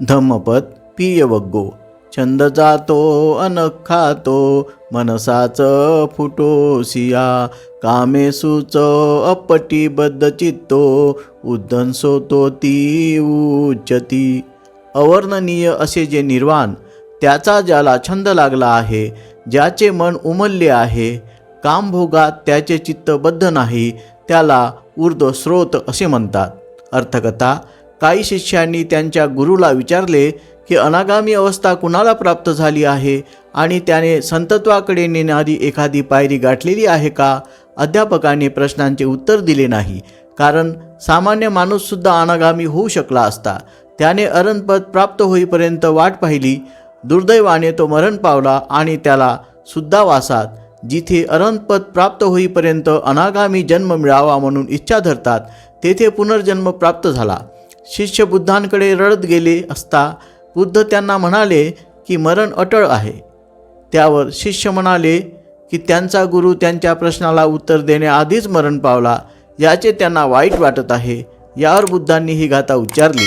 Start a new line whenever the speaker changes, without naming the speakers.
धम्मपद पिय वग्गो छंद जातो अन खातो मनसाच फुटोसिया कामे सुच अपटी बद्ध चित्तो उद्धंसो तो ती उच्चती. अवर्णनीय असे जे निर्वाण त्याचा ज्याला छंद लागला आहे ज्याचे मन उमलले आहे कामभोगात त्याचे चित्त बद्ध नाही त्याला ऊर्ध्व स्रोत असे म्हणतात. अर्थकथा काही शिष्यांनी त्यांच्या गुरुला विचारले की अनागामी अवस्था कुणाला प्राप्त झाली आहे? आणि त्याने संतत्वाकडे नेणारी एखादी पायरी गाठलेली आहे का? अध्यापकाने प्रश्नांचे उत्तर दिले नाही. कारण सामान्य माणूससुद्धा अनागामी होऊ शकला असता. त्याने अरणपद प्राप्त होईपर्यंत वाट पाहिली. दुर्दैवाने तो मरण पावला आणि त्याला सुद्धा वासात जिथे अरणपद प्राप्त होईपर्यंत अनागामी जन्म मिळावा म्हणून इच्छा धरतात तेथे पुनर्जन्म प्राप्त झाला. शिष्य बुद्धांकडे रडत गेले असता बुद्ध त्यांना म्हणाले की मरण अटळ आहे. त्यावर शिष्य म्हणाले की त्यांचा गुरु त्यांच्या प्रश्नाला उत्तर देण्याआधीच मरण पावला याचे त्यांना वाईट वाटत आहे. यावर बुद्धांनी ही गाथा उच्चारली.